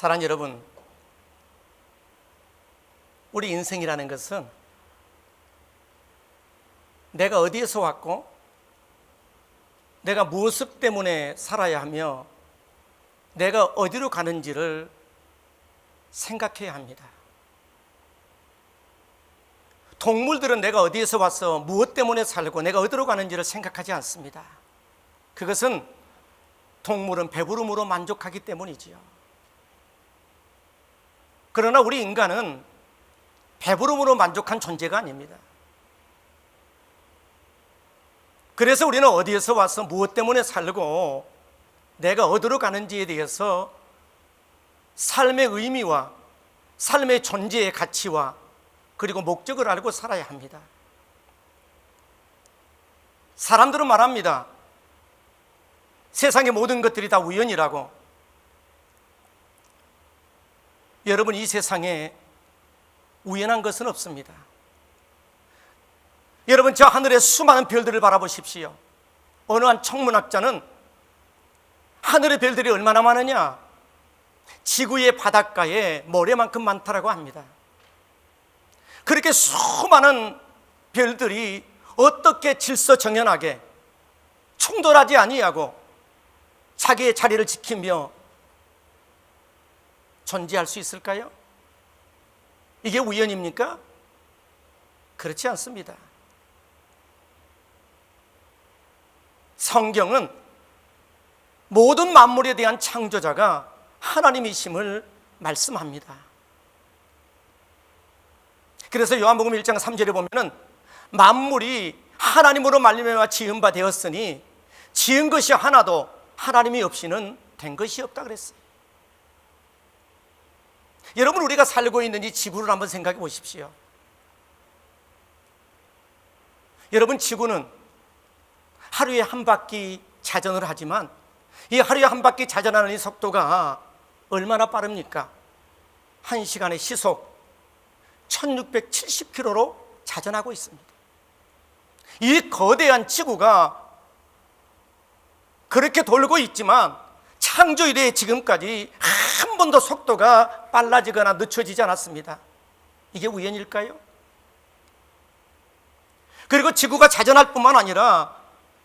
사랑 여러분, 우리 인생이라는 것은 내가 어디에서 왔고, 내가 무엇 때문에 살아야 하며, 내가 어디로 가는지를 생각해야 합니다. 동물들은 내가 어디에서 와서 무엇 때문에 살고 내가 어디로 가는지를 생각하지 않습니다. 그것은 동물은 배부름으로 만족하기 때문이지요. 그러나 우리 인간은 배부름으로 만족한 존재가 아닙니다. 그래서 우리는 어디에서 와서 무엇 때문에 살고 내가 어디로 가는지에 대해서 삶의 의미와 삶의 존재의 가치와 그리고 목적을 알고 살아야 합니다. 사람들은 말합니다. 세상의 모든 것들이 다 우연이라고. 여러분, 이 세상에 우연한 것은 없습니다. 여러분, 저 하늘의 수많은 별들을 바라보십시오. 어느 한 천문학자는 하늘의 별들이 얼마나 많으냐? 지구의 바닷가에 모래만큼 많다라고 합니다. 그렇게 수많은 별들이 어떻게 질서정연하게 충돌하지 아니하고 자기의 자리를 지키며 존재할 수 있을까요? 이게 우연입니까? 그렇지 않습니다. 성경은 모든 만물에 대한 창조자가 하나님이심을 말씀합니다. 그래서 요한복음 1장 3절에 보면은 만물이 하나님으로 말미암아 지은 바 되었으니 지은 것이 하나도 하나님이 없이는 된 것이 없다 그랬어요. 여러분 우리가 살고 있는 이 지구를 한번 생각해 보십시오. 여러분 지구는 하루에 한 바퀴 자전을 하지만 이 하루에 한 바퀴 자전하는 이 속도가 얼마나 빠릅니까? 한 시간의 시속 1670km로 자전하고 있습니다. 이 거대한 지구가 그렇게 돌고 있지만 창조 이래 지금까지 한 번도 속도가 빨라지거나 늦춰지지 않았습니다. 이게 우연일까요? 그리고 지구가 자전할 뿐만 아니라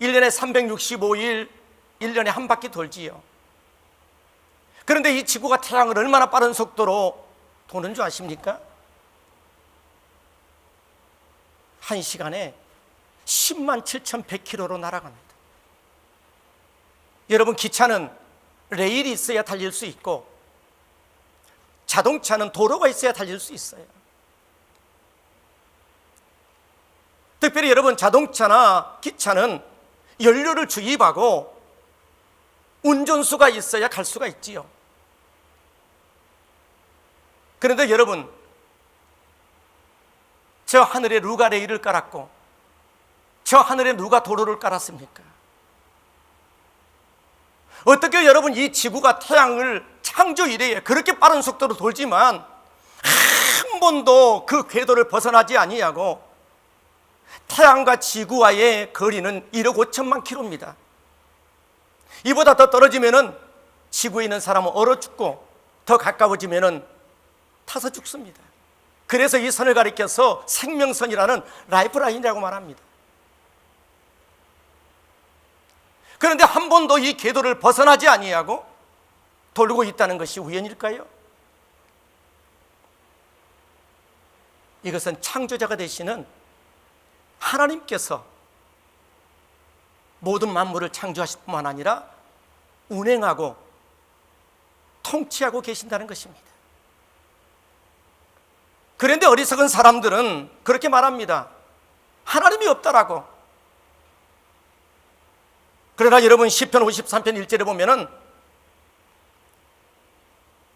1년에 365일 1년에 한 바퀴 돌지요. 그런데 이 지구가 태양을 얼마나 빠른 속도로 도는 줄 아십니까? 한 시간에 10만 7,100km로 날아갑니다. 여러분, 기차는 레일이 있어야 달릴 수 있고, 자동차는 도로가 있어야 달릴 수 있어요. 특별히 여러분, 자동차나 기차는 연료를 주입하고 운전수가 있어야 갈 수가 있지요. 그런데 여러분, 저 하늘에 누가 레일을 깔았고, 저 하늘에 누가 도로를 깔았습니까? 어떻게 여러분 이 지구가 태양을 창조 이래에 그렇게 빠른 속도로 돌지만 한 번도 그 궤도를 벗어나지 아니하고 태양과 지구와의 거리는 1억 5천만 킬로입니다. 이보다 더 떨어지면은 지구에 있는 사람은 얼어 죽고 더 가까워지면은 타서 죽습니다. 그래서 이 선을 가리켜서 생명선이라는 라이프라인이라고 말합니다. 그런데 한 번도 이 궤도를 벗어나지 아니하고 돌고 있다는 것이 우연일까요? 이것은 창조자가 되시는 하나님께서 모든 만물을 창조하실 뿐만 아니라 운행하고 통치하고 계신다는 것입니다. 그런데 어리석은 사람들은 그렇게 말합니다. 하나님이 없다라고. 그러나 여러분 10편 53편 1절에 보면은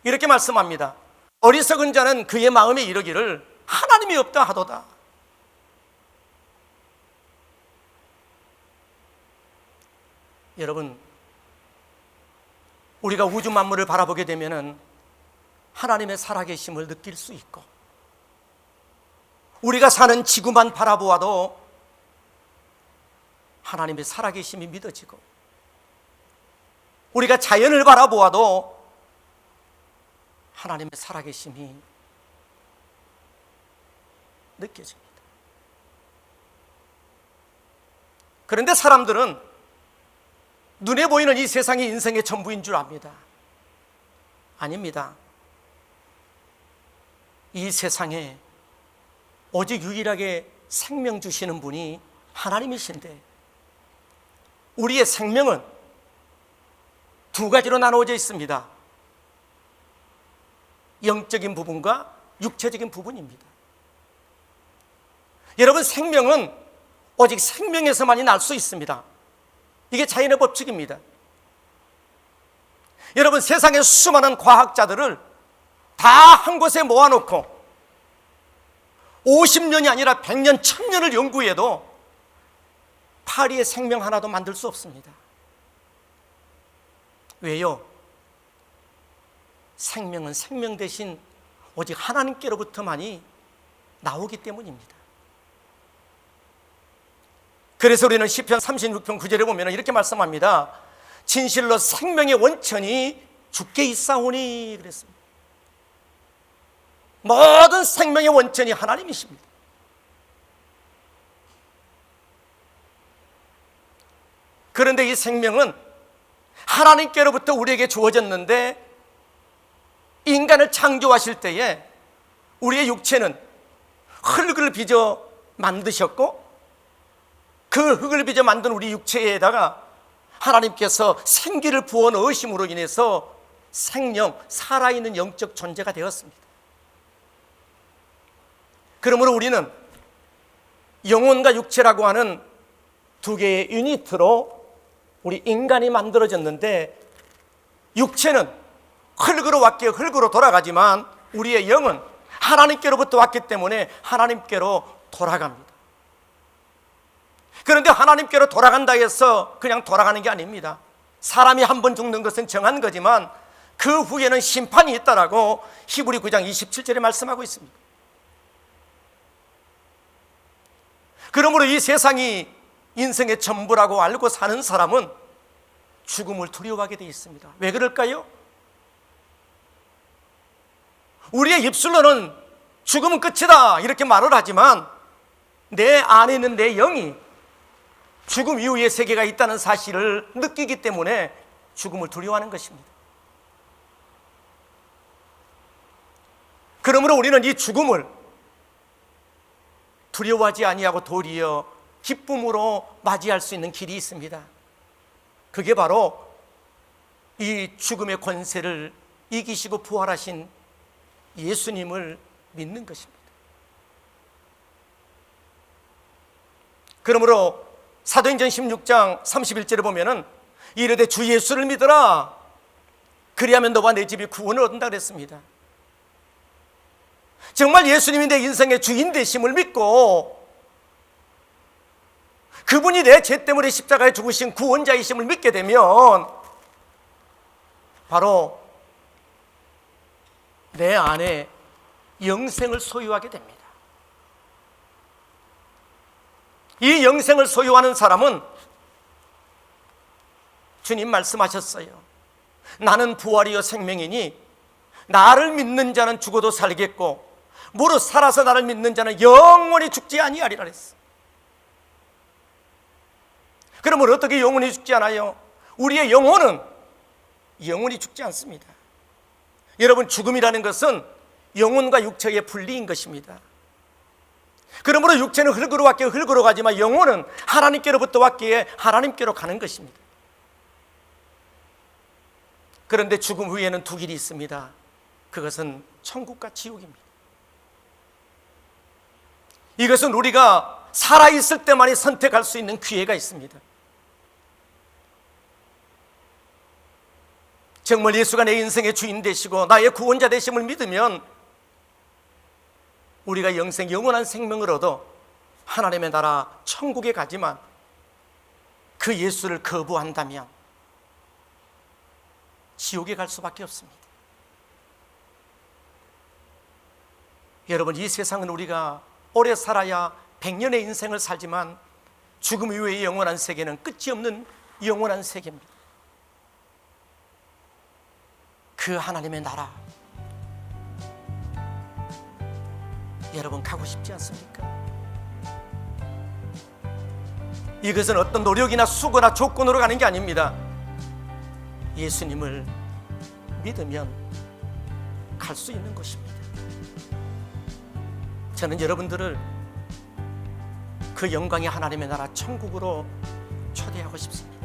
이렇게 말씀합니다. 어리석은 자는 그의 마음에 이르기를 하나님이 없다 하도다. 여러분 우리가 우주 만물을 바라보게 되면은 하나님의 살아계심을 느낄 수 있고 우리가 사는 지구만 바라보아도 하나님의 살아계심이 믿어지고 우리가 자연을 바라보아도 하나님의 살아계심이 느껴집니다. 그런데 사람들은 눈에 보이는 이 세상이 인생의 전부인 줄 압니다. 아닙니다. 이 세상에 오직 유일하게 생명 주시는 분이 하나님이신데 우리의 생명은 두 가지로 나누어져 있습니다. 영적인 부분과 육체적인 부분입니다. 여러분 생명은 오직 생명에서만이 날 수 있습니다. 이게 자연의 법칙입니다. 여러분 세상의 수많은 과학자들을 다 한 곳에 모아놓고 50년이 아니라 100년, 1000년을 연구해도 파리의 생명 하나도 만들 수 없습니다. 왜요? 생명은 생명 대신 오직 하나님께로부터만이 나오기 때문입니다. 그래서 우리는 시편 36편 9절에 보면 이렇게 말씀합니다. 진실로 생명의 원천이 주께 있사오니 그랬습니다. 모든 생명의 원천이 하나님이십니다. 그런데 이 생명은 하나님께로부터 우리에게 주어졌는데 인간을 창조하실 때에 우리의 육체는 흙을 빚어 만드셨고 그 흙을 빚어 만든 우리 육체에다가 하나님께서 생기를 부어 넣으심으로 인해서 생명, 살아있는 영적 존재가 되었습니다. 그러므로 우리는 영혼과 육체라고 하는 두 개의 유니트로 우리 인간이 만들어졌는데 육체는 흙으로 왔기에 흙으로 돌아가지만 우리의 영은 하나님께로부터 왔기 때문에 하나님께로 돌아갑니다. 그런데 하나님께로 돌아간다 해서 그냥 돌아가는 게 아닙니다. 사람이 한 번 죽는 것은 정한 거지만 그 후에는 심판이 있다라고 히브리 9장 27절에 말씀하고 있습니다. 그러므로 이 세상이 인생의 전부라고 알고 사는 사람은 죽음을 두려워하게 되어 있습니다. 왜 그럴까요? 우리의 입술로는 죽음은 끝이다 이렇게 말을 하지만 내 안에 있는 내 영이 죽음 이후의 세계가 있다는 사실을 느끼기 때문에 죽음을 두려워하는 것입니다. 그러므로 우리는 이 죽음을 두려워하지 아니하고 도리어 기쁨으로 맞이할 수 있는 길이 있습니다. 그게 바로 이 죽음의 권세를 이기시고 부활하신 예수님을 믿는 것입니다. 그러므로 사도행전 16장 31절에 보면은 이르되 주 예수를 믿어라. 그리하면 너와 내 집이 구원을 얻는다 그랬습니다. 정말 예수님이 내 인생의 주인 되심을 믿고 그분이 내 죄 때문에 십자가에 죽으신 구원자이심을 믿게 되면 바로 내 안에 영생을 소유하게 됩니다. 이 영생을 소유하는 사람은 주님 말씀하셨어요. 나는 부활이요 생명이니 나를 믿는 자는 죽어도 살겠고 무릇 살아서 나를 믿는 자는 영원히 죽지 아니하리라 했어. 그러면 어떻게 영원히 죽지 않아요? 우리의 영혼은 영원히 죽지 않습니다. 여러분 죽음이라는 것은 영혼과 육체의 분리인 것입니다. 그러므로 육체는 흙으로 왔기에 흙으로 가지만 영혼은 하나님께로부터 왔기에 하나님께로 가는 것입니다. 그런데 죽음 후에는 두 길이 있습니다. 그것은 천국과 지옥입니다. 이것은 우리가 살아있을 때만이 선택할 수 있는 기회가 있습니다. 정말 예수가 내 인생의 주인 되시고 나의 구원자 되심을 믿으면 우리가 영생 영원한 생명을 얻어 하나님의 나라 천국에 가지만 그 예수를 거부한다면 지옥에 갈 수밖에 없습니다. 여러분 이 세상은 우리가 오래 살아야 백년의 인생을 살지만 죽음 이후의 영원한 세계는 끝이 없는 영원한 세계입니다. 그 하나님의 나라 여러분 가고 싶지 않습니까? 이것은 어떤 노력이나 수고나 조건으로 가는 게 아닙니다. 예수님을 믿으면 갈 수 있는 것입니다. 저는 여러분들을 그 영광의 하나님의 나라 천국으로 초대하고 싶습니다.